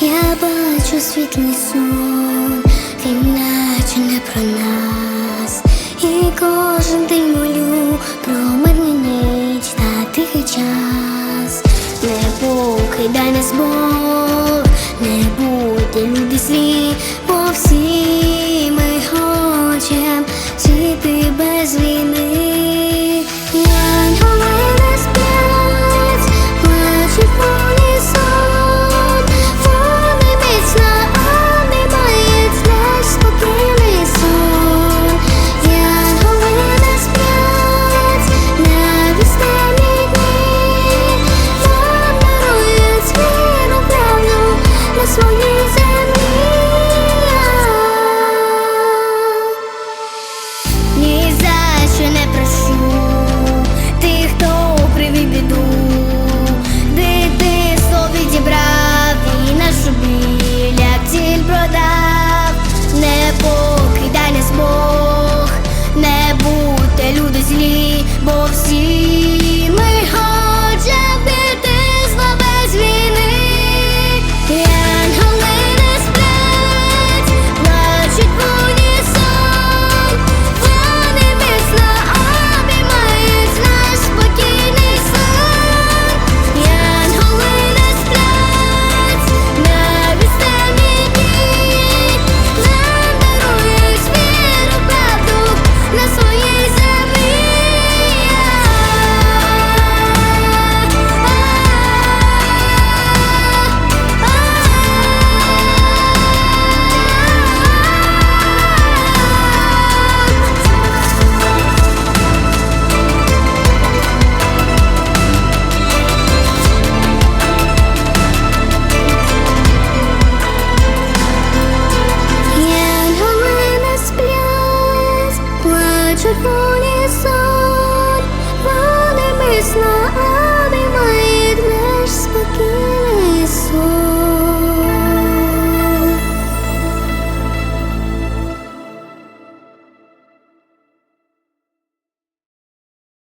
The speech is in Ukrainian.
Я бачу світлий сон, він наче не про нас. І кожен день молю про мирну ніч та тихий час. Не покидай нас Бог, 所以。before